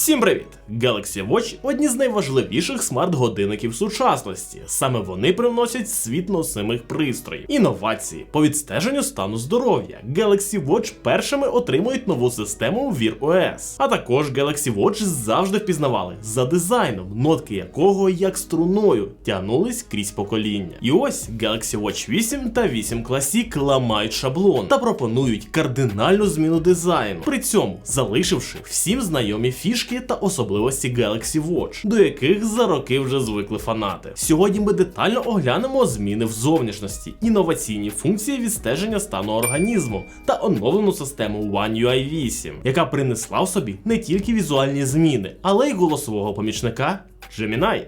Всім привіт! Galaxy Watch одні з найважливіших смарт-годинників сучасності. Саме вони привносять світ носимих пристроїв, інновації по відстеженню стану здоров'я. Galaxy Watch першими отримують нову систему Wear OS. А також Galaxy Watch завжди впізнавали за дизайном, нотки якого як струною тягнулись крізь покоління. І ось Galaxy Watch 8 та 8 Classic ламають шаблон та пропонують кардинальну зміну дизайну, при цьому залишивши всім знайомі фішки та особливості Galaxy Watch, до яких за роки вже звикли фанати. Сьогодні ми детально оглянемо зміни в зовнішності, інноваційні функції відстеження стану організму та оновлену систему One UI 8, яка принесла в собі не тільки візуальні зміни, але й голосового помічника Gemini.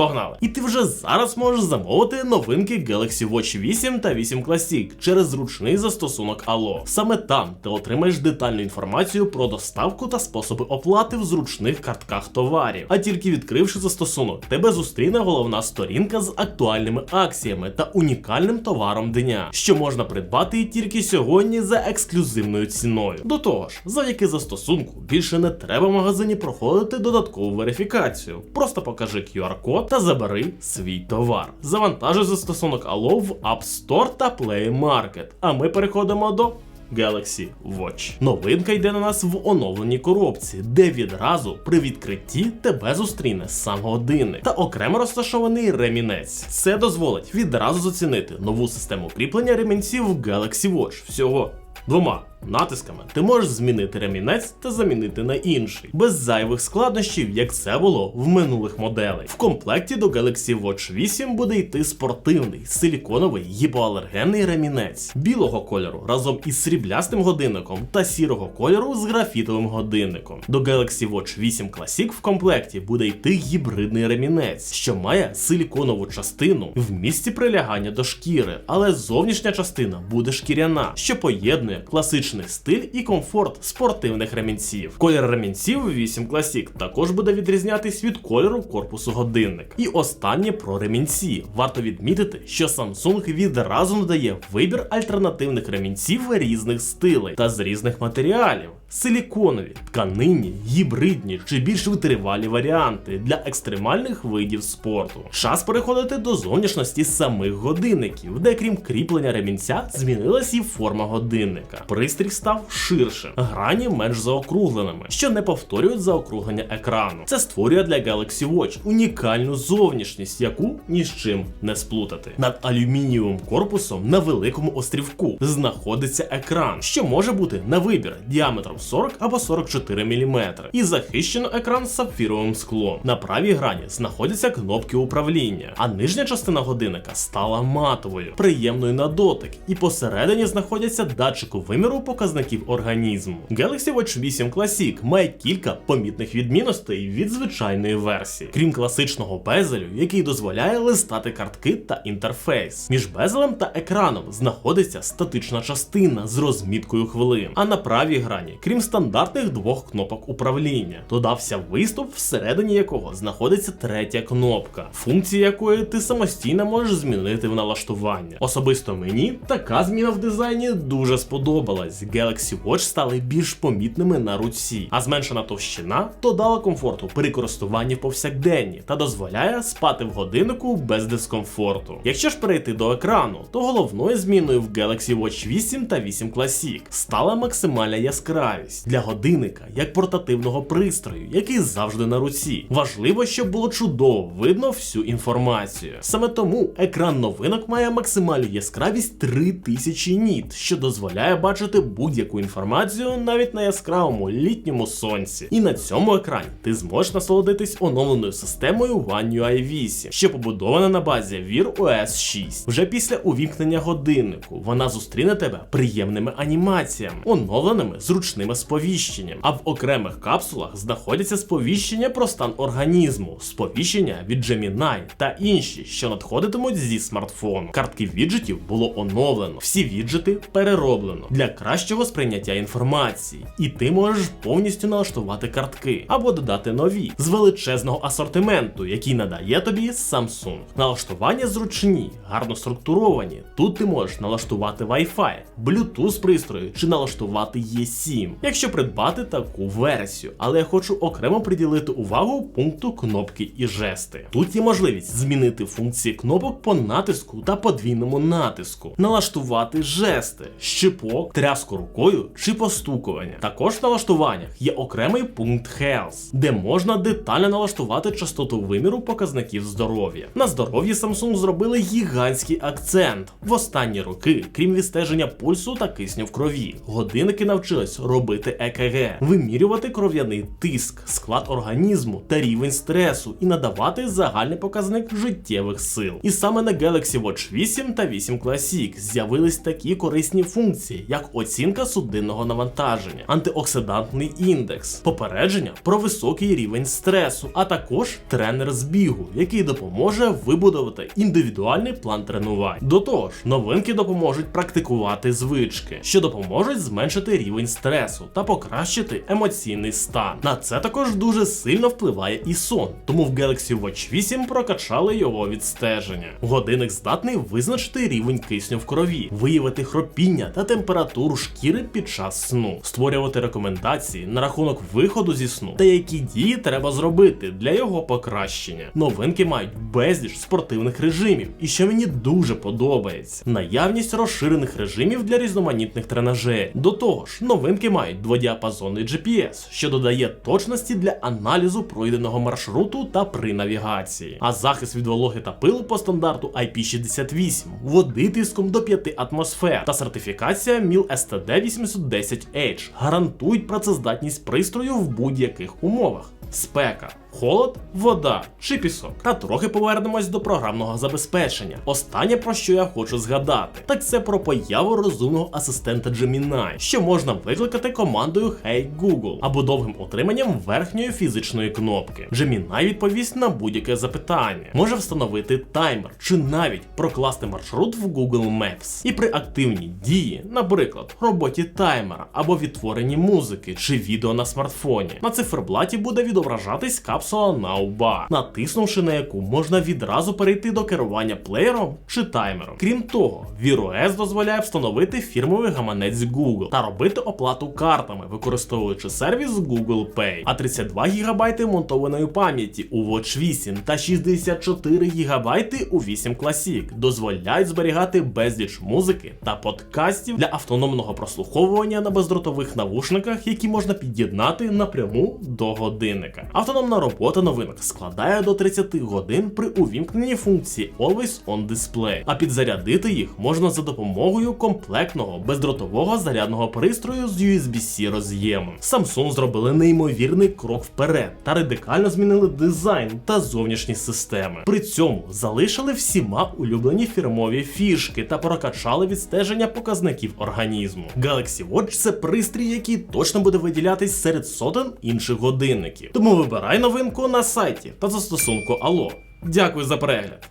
Погнали! І ти вже зараз можеш замовити новинки Galaxy Watch 8 та 8 Classic через зручний застосунок Allo. Саме там ти отримаєш детальну інформацію про доставку та способи оплати в зручних картках товарів. А тільки відкривши застосунок, тебе зустріне головна сторінка з актуальними акціями та унікальним товаром дня, що можна придбати тільки сьогодні за ексклюзивною ціною. До того ж, завдяки застосунку більше не треба в магазині проходити додаткову верифікацію. Просто покажи QR-код та забери свій товар. Завантажуй застосунок Allo в App Store та Play Market. А ми переходимо до Galaxy Watch. Новинка йде на нас в оновленій коробці, де відразу при відкритті тебе зустріне сам годинник та окремо розташований ремінець. Це дозволить відразу зацінити нову систему кріплення ремінців Galaxy Watch всього двома. Натисками ти можеш змінити ремінець та замінити на інший, без зайвих складнощів, як це було в минулих моделей. В комплекті до Galaxy Watch 8 буде йти спортивний силіконовий гіпоалергенний ремінець білого кольору разом із сріблястим годинником та сірого кольору з графітовим годинником. До Galaxy Watch 8 Classic в комплекті буде йти гібридний ремінець, що має силіконову частину в місці прилягання до шкіри, але зовнішня частина буде шкіряна, що поєднує класичний стиль і комфорт спортивних ремінців. Колір ремінців 8 Classic також буде відрізнятись від кольору корпусу годинник. І останнє про ремінці. Варто відмітити, що Samsung відразу надає вибір альтернативних ремінців різних стилей та з різних матеріалів. Силіконові, тканинні, гібридні чи більш витривалі варіанти для екстремальних видів спорту. Час переходити до зовнішності самих годинників, де крім кріплення ремінця змінилась і форма годинника. Пристрій став ширшим, грані менш заокругленими, що не повторюють заокруглення екрану. Це створює для Galaxy Watch унікальну зовнішність, яку ні з чим не сплутати. Над алюмінієвим корпусом на великому острівку знаходиться екран, що може бути на вибір діаметром 40 або 44 мм, і захищено екран сапфіровим склом. На правій грані знаходяться кнопки управління, а нижня частина годинника стала матовою, приємною на дотик, і посередині знаходяться датчики виміру показників організму. Galaxy Watch 8 Classic має кілька помітних відмінностей від звичайної версії, крім класичного безелю, який дозволяє листати картки та інтерфейс. Між безелем та екраном знаходиться статична частина з розміткою хвилин, а на правій грані, крім стандартних двох кнопок управління, додався виступ, всередині якого знаходиться третя кнопка, функції якої ти самостійно можеш змінити в налаштування. Особисто мені така зміна в дизайні дуже сподобалась. Galaxy Watch стали більш помітними на руці, а зменшена товщина додала комфорту при користуванні повсякденні та дозволяє спати в годиннику без дискомфорту. Якщо ж перейти до екрану, то головною зміною в Galaxy Watch 8 та 8 Classic стала максимальна яскравість для годинника як портативного пристрою, який завжди на руці. Важливо, щоб було чудово видно всю інформацію. Саме тому екран новинок має максимальну яскравість 3000 ніт, що дозволяє бачити будь-яку інформацію навіть на яскравому літньому сонці. І на цьому екрані ти зможеш насолодитись оновленою системою One UI 8, що побудована на базі Wear OS 6. Вже після увімкнення годиннику вона зустріне тебе приємними анімаціями, оновленими зручними сповіщенням. А в окремих капсулах знаходяться сповіщення про стан організму, сповіщення від Gemini та інші, що надходитимуть зі смартфону. Картки віджитів було оновлено, всі віджити перероблено для кращої кращого сприйняття інформації, і ти можеш повністю налаштувати картки або додати нові з величезного асортименту, який надає тобі Samsung. Налаштування зручні, гарно структуровані. Тут ти можеш налаштувати Wi-Fi, Bluetooth пристрою чи налаштувати E7, якщо придбати таку версію. Але я хочу окремо приділити увагу пункту кнопки і жести. Тут є можливість змінити функції кнопок по натиску та подвійному натиску, налаштувати жести, щипок, тряску рукою чи постукування. Також в налаштуваннях є окремий пункт Health, де можна детально налаштувати частоту виміру показників здоров'я. На здоров'ї Samsung зробили гігантський акцент. В останні роки, крім відстеження пульсу та кисню в крові, годинники навчились робити ЕКГ, вимірювати кров'яний тиск, склад організму та рівень стресу і надавати загальний показник життєвих сил. І саме на Galaxy Watch 8 та 8 Classic з'явились такі корисні функції, як оцінка судинного навантаження, антиоксидантний індекс, попередження про високий рівень стресу, а також тренер з бігу, який допоможе вибудувати індивідуальний план тренувань. До того ж, новинки допоможуть практикувати звички, що допоможуть зменшити рівень стресу та покращити емоційний стан. На це також дуже сильно впливає і сон, тому в Galaxy Watch 8 прокачали його відстеження. Годинник здатний визначити рівень кисню в крові, виявити хропіння та температуру шкіри під час сну, створювати рекомендації на рахунок виходу зі сну та які дії треба зробити для його покращення. Новинки мають безліч спортивних режимів, і що мені дуже подобається, наявність розширених режимів для різноманітних тренажерів. До того ж, новинки мають дводіапазонний GPS, що додає точності для аналізу пройденого маршруту та при навігації, а захист від вологи та пилу по стандарту IP68, води тиском до 5 атмосфер та сертифікація MIL STD 810H гарантують працездатність пристрою в будь-яких умовах. Спека, холод, вода чи пісок. Та трохи повернемось до програмного забезпечення. Останнє про що я хочу згадати, так це про появу розумного асистента Gemini, що можна викликати командою Hey Google або довгим утриманням верхньої фізичної кнопки. Gemini відповість на будь-яке запитання, може встановити таймер чи навіть прокласти маршрут в Google Maps. І при активній дії, наприклад, роботі таймера або відтворенні музики чи відео на смартфоні, на циферблаті буде відображатись капсула Nowbar, натиснувши на яку можна відразу перейти до керування плеєром чи таймером. Крім того, Wear OS дозволяє встановити фірмовий гаманець Google та робити оплату картами, використовуючи сервіс Google Pay, а 32 ГБ монтованої пам'яті у Watch 8 та 64 ГБ у 8 Classic дозволяють зберігати безліч музики та подкастів для автономного прослуховування на бездротових навушниках, які можна під'єднати напряму до годинника. Автономна робота новинок складає до 30 годин при увімкненні функції Always On Display, а підзарядити їх можна за допомогою комплектного бездротового зарядного пристрою з USB-C роз'ємом. Samsung зробили неймовірний крок вперед та радикально змінили дизайн та зовнішні системи. При цьому залишили всіма улюблені фірмові фішки та прокачали відстеження показників організму. Galaxy Watch це пристрій, який точно буде виділятись серед сотень інших годинників. Тому вибирай новинку на сайті та застосунку Ало. Дякую за перегляд.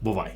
Бувай!